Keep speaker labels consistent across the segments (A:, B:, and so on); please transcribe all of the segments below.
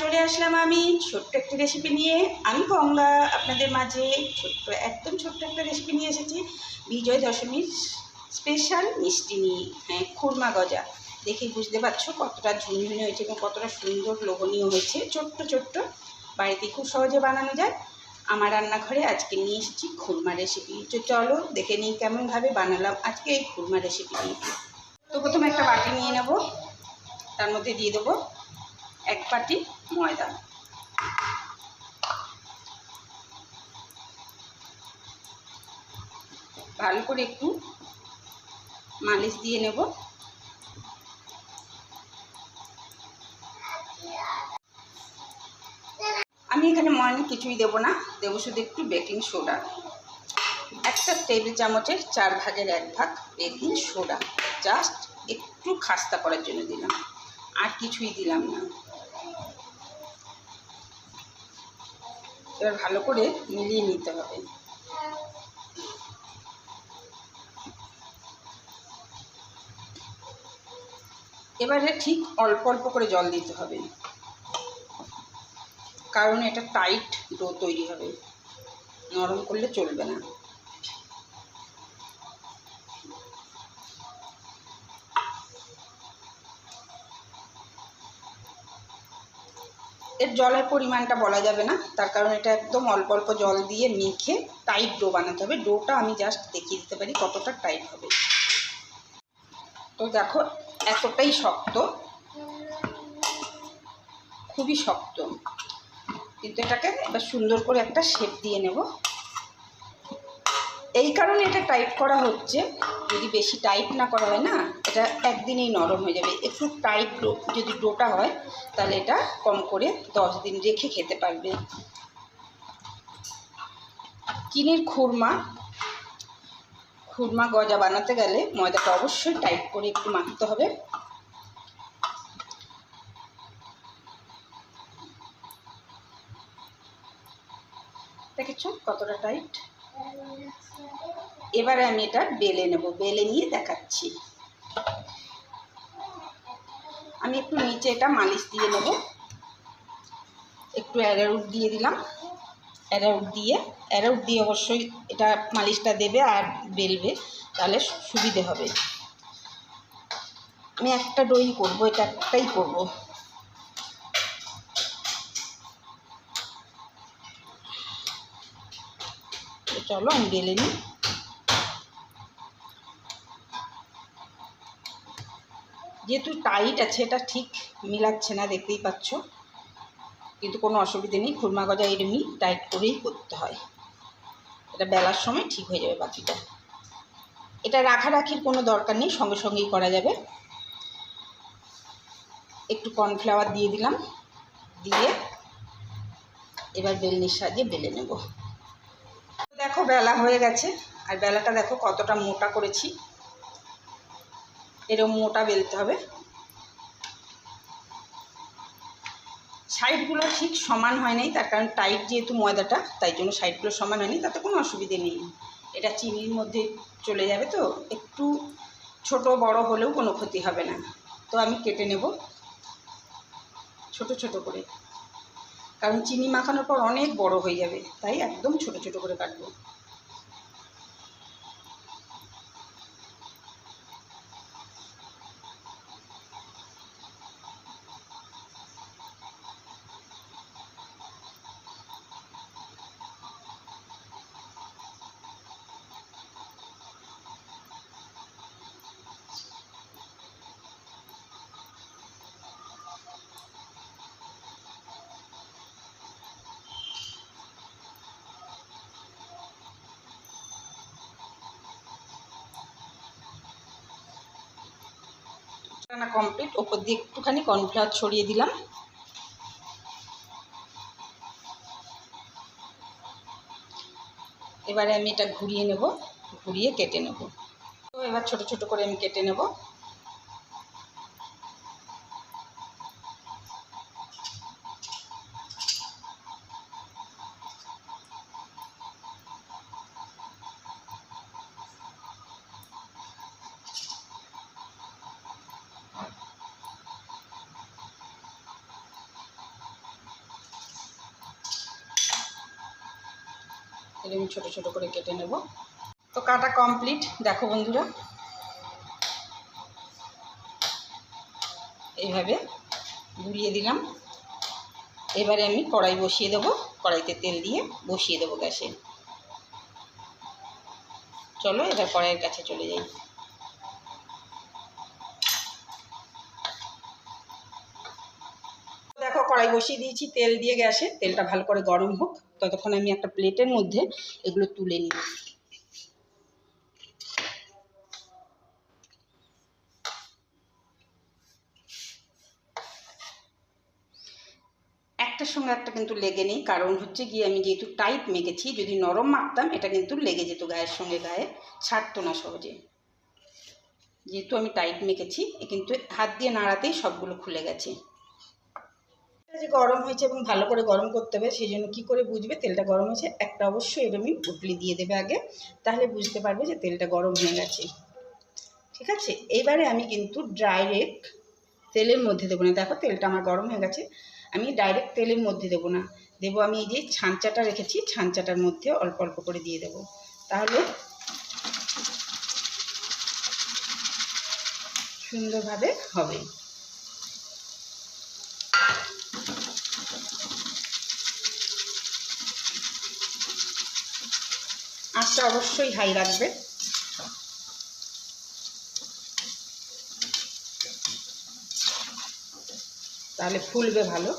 A: চলে আসলাম আমি ছোট্ট একটি রেসিপি নিয়ে। আমি কমলা আপনাদের মাঝে ছোট্ট, একদম ছোট্ট একটা রেসিপি নিয়ে এসেছি। বিজয় দশমীর স্পেশাল মিষ্টি নিয়ে হ্যাঁ খুরমা গজা। দেখে বুঝতে পারছ কতটা ঝুনঝুনি হয়েছে এবং কতটা সুন্দর লোভনীয় হয়েছে। ছোট্ট ছোট্ট, বাড়িতে খুব সহজে বানানো যায়। আমার রান্নাঘরে আজকে নিয়ে এসেছি খুরমা রেসিপি তো চলো দেখে নিই কেমনভাবে বানালাম আজকে এই খুরমা রেসিপি নিয়ে। তো প্রথমে একটা বাটি নিয়ে নেব, তার মধ্যে দিয়ে দেবো এক বাটি ময়দা। ভালো করে একটু মালিশ দিয়ে নেব। আমি এখানে ময়না কিছুই দেবো না, দেবো শুধু একটু বেকিং সোডা। একটা টেবিল চামচের চার ভাগের এক ভাগ বেকিং সোডা। জাস্ট একটু খাস্তা করার জন্য দিলাম। আর কিছুই দিলাম না। এবার ভালো করে মিলিয়ে নিতে হবে। এবারে ঠিক অল্প অল্প করে জল দিতে হবে। কারণ এটা টাইট ডো তৈরি হবে। নরম করলে চলবে না। জলের পরিমাণটা বলা যাবে না। তার কারণ এটা একদম অল্প অল্প জল দিয়ে মেখে টাইট ডো বানাতে হবে। ডোটা আমি জাস্ট দেখিয়ে দিতে পারি কতটা টাইট হবে। তো দেখো, এতটাই শক্ত। খুবই শক্ত। কিন্তু এটাকে এবার সুন্দর করে একটা শেপ দিয়ে নেব। এই কারণে এটা টাইট করা হচ্ছে। যদি বেশি টাইট না করা হয় না, এটা একদিনেই নরম হয়ে যাবে। একটু টাইট যদি ডোটা হয়, তাহলে এটা কম করে দশ দিন রেখে খেতে পারবে। চিনির খুরমা খুরমা গজা বানাতে গেলে ময়দাটা অবশ্যই টাইট করে একটু মাখতে হবে। দেখেছ কতটা টাইট? এবারে আমি এটা বেলে নেব, বেলে নিয়ে দেখাচ্ছি। আমি একটু নিচে এটা মালিশ দিয়ে নেব। একটু অ্যারারুট দিয়ে দিলাম। অ্যারাউট দিয়ে অ্যারাউট দিয়ে অবশ্যই এটা মালিশটা দেবে আর বেলবে, তাহলে সুবিধে হবে। আমি একটা ডই করব, এটা একটাই করব। চলো আমি বেলে নিই যেহেতু টাইট আছে, এটা ঠিক মিলাচ্ছে না, দেখতেই পাচ্ছ। কিন্তু কোনো অসুবিধে নেই, খুরমা গজা এরমই টাইট করেই করতে হয়। এটা বেলার সময় ঠিক হয়ে যাবে বাকিটা এটা রাখারাখির কোনো দরকার নেই, সঙ্গে সঙ্গেই করা যাবে। একটু কর্নফ্লাওয়ার দিয়ে দিলাম। দিয়ে এবার বেলনির সাহায্যে বেলে নেব। দেখো, বেলা হয়ে গেছে। আর বেলাটা দেখো কতটা মোটা করেছি। এরকম মোটা বেলতে হবে। সাইডগুলো ঠিক সমান হয় নাই, তার কারণ টাইট যেহেতু ময়দাটা, তাই জন্য সাইডগুলো সমান হয়নি, তাতে কোনো অসুবিধে নেই। এটা চিনির মধ্যে চলে যাবে তো, একটু ছোট বড় হলেও কোনো ক্ষতি হবে না। তো আমি কেটে নেব। ছোট ছোট করে। কারণ চিনি মাখানোর পর অনেক বড় হয়ে যাবে তাই একদম ছোট ছোট করে কাটবো। রান্না কমপ্লিট ওপর দিয়ে একটুখানি কর্নফ্লাওয়ার ছড়িয়ে দিলাম। এবারে আমি এটা ঘুরিয়ে নেব, ঘুরিয়ে কেটে নেব। তো এবার ছোট ছোট করে আমি কেটে নেব। এরকম ছোটো ছোটো করে কেটে নেব। তো কাটা কমপ্লিট। দেখো বন্ধুরা। এইভাবে গুঁড়িয়ে দিলাম। এবারে আমি কড়াই বসিয়ে দেবো। কড়াইতে তেল দিয়ে বসিয়ে দেবো গ্যাসে। চলো, এবার কড়াইয়ের কাছে চলে যাই। দেখো, কড়াই বসিয়ে দিয়েছি তেল দিয়ে গ্যাসে। তেলটা ভালো করে গরম হোক। ততক্ষণ আমি একটা প্লেটের মধ্যে এগুলো তুলে নিই একটার সঙ্গে একটা কিন্তু লেগে নেই, কারণ হচ্ছে গিয়ে আমি যেহেতু টাইট মেখেছি, যদি নরম মাখতাম, এটা কিন্তু লেগে যেত গায়ের সঙ্গে গায়ে, ছাড়তো না সহজে। যেহেতু আমি টাইট মেখেছি কিন্তু হাত দিয়ে নাড়াতেই সবগুলো খুলে গেছে। যে গরম হয়েছে এবং ভালো করে গরম করতে হবে, সেই জন্য কী করে বুঝবে? তেলটা গরম হয়েছে, একটা অবশ্যই এরমই উটলি দিয়ে দেবে আগে, তাহলে বুঝতে পারবে যে তেলটা গরম হয়ে গেছে। ঠিক আছে? এইবারে আমি কিন্তু ডাইরেক্ট তেলের মধ্যে দেবো না। দেখো তেলটা আমার গরম হয়ে গেছে, আমি ডাইরেক্ট তেলের মধ্যে দেবো না। দেবো আমি এই যে ছাঁচাটা রেখেছি, ছাঁচাটার মধ্যে অল্প অল্প করে দিয়ে দেবো। তাহলে সুন্দরভাবে হবে। আঁচটা অবশ্যই হাই রাখবে। তাহলে ফুলবে ভালো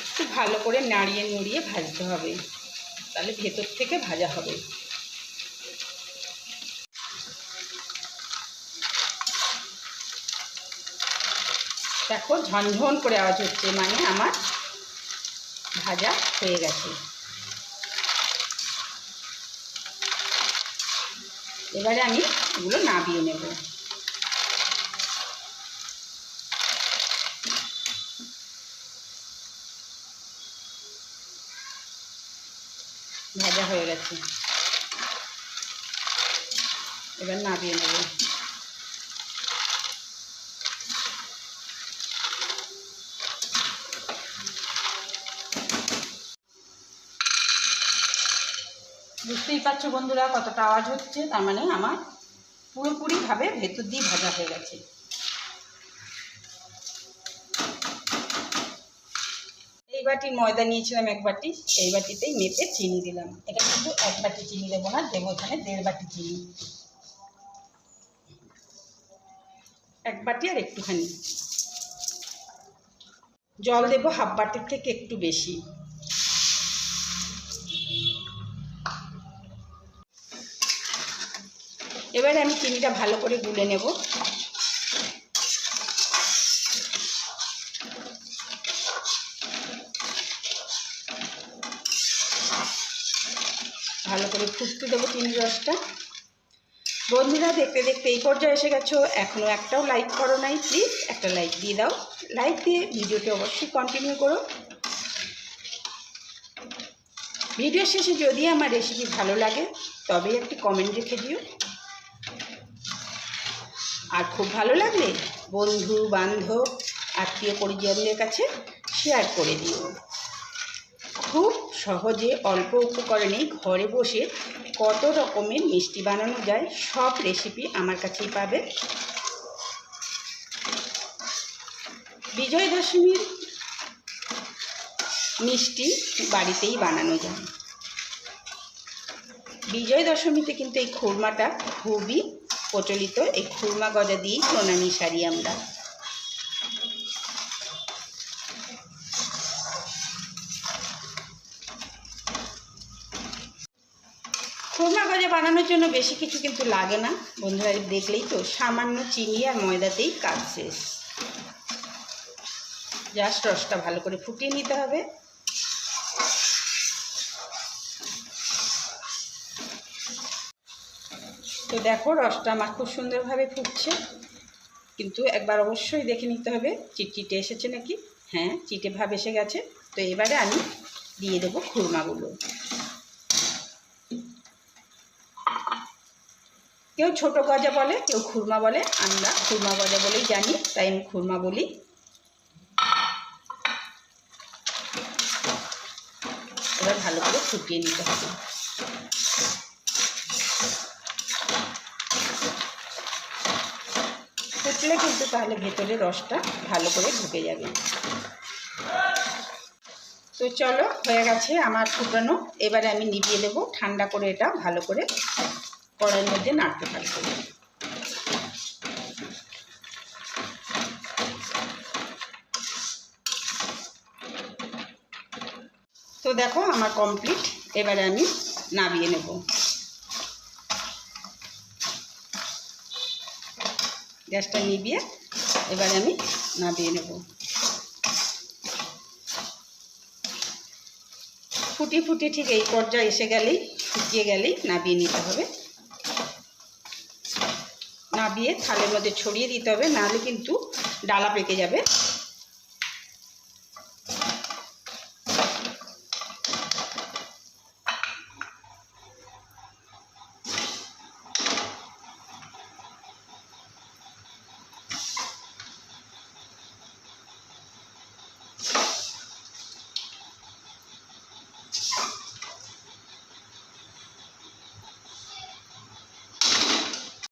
A: একটু ভালো করে নাড়িয়ে নড়িয়ে ভাজতে হবে। তাহলে ভেতর থেকে ভাজা হবে। দেখো ঝনঝন করে আওয়াজ হচ্ছে মানে আমার ভাজা হয়ে গেছে। এবারে আমি এগুলো নাবিয়ে নেব। ভাজা হয়ে গেছে। এবার নাবিয়ে নেব। বুঝতেই পারছ বন্ধুরা কতটা আওয়াজ হচ্ছে? তার মানে আমার পুরোপুরিভাবে ভেতর দিয়ে ভাজা হয়ে গেছে। বাটির ময়দা নিয়েছিলাম এক বাটি, এই বাটিতেই মেপে চিনি দিলাম। এটা কিন্তু এক বাটি চিনি দেবো না, দেবো এখানে দেড় বাটি চিনি। এক বাটি আর একটুখানি। জল দেবো হাফ বাটির থেকে একটু বেশি। এবারে আমি চিনিটা ভালো করে গুলে নেব। ভালো করে ফুটতে দেবো চিনি রসটা। বন্ধুরা, দেখতে দেখতে এই পর্যায়ে এসে গেছো। এখনও একটাও লাইক করো নাই প্লিজ একটা লাইক দিয়ে দাও। লাইক দিয়ে ভিডিওটি অবশ্যই কন্টিনিউ করো। ভিডিও শেষে যদি আমার রেসিপি ভালো লাগে, তবেই একটি কমেন্ট রেখে দিও। আর খুব ভালো লাগলে বন্ধু, বান্ধব আত্মীয় পরিজনদের কাছে শেয়ার করে দিও। খুব সহজে অল্প উপকরণে ঘরে বসে কত রকমের মিষ্টি বানানো যায় সব রেসিপি আমার কাছেই পাবে। বিজয় দশমীর মিষ্টি বাড়িতেই বানানো যায়। বিজয় দশমীতে কিন্তু এই খুরমাটা খুবই প্রচলিত, এই খুরমা গজা দিয়েই প্রণামী সারি আমরা। বানানোর জন্য বেশি কিছু কিন্তু লাগে না। বন্ধুরা দেখলেই তো, সামান্য চিনি আর ময়দাতেই কাজ শেষ। জাস্ট রসটা ভালো করে ফুটিয়ে নিতে হবে। তো দেখো, রসটা আমার খুব সুন্দরভাবে ফুটছে। কিন্তু একবার অবশ্যই দেখে নিতে হবে, চিটচিটে এসেছে নাকি? হ্যাঁ চিটে ভাব এসে গেছে। তো এবারে আমি দিয়ে দেবো খুরমাগুলো। কেউ ছোট গজা বলে, কেউ খুরমা বলে, আমরা খুরমা গজা বলেই জানি, তাই আমি খুরমা বলি। এবার ভালো করে ফুটিয়ে নিতে হবে। ফুটলে কিন্তু তাহলে ভেতরে রসটা ভালো করে ঢুকে যাবে। তো চলো, হয়ে গেছে আমার ফুটানো। এবারে আমি নিভিয়ে দেবো, ঠান্ডা করে এটা ভালো করে কড়াইয়ের মধ্যে নাড়তে থাকব। তো দেখো আমার কমপ্লিট এবারে আমি নামিয়ে নেব। গ্যাসটা নিভিয়ে এবারে আমি নামিয়ে নেব। ফুটি ফুটি ঠিক এই পর্যায়ে এসে গেলেই, শুকিয়ে গেলেই নাবিয়ে নিতে হবে। নাবিয়ে থালের মধ্যে ছড়িয়ে দিতে হবে নাহলে কিন্তু ডালা পেকে যাবে।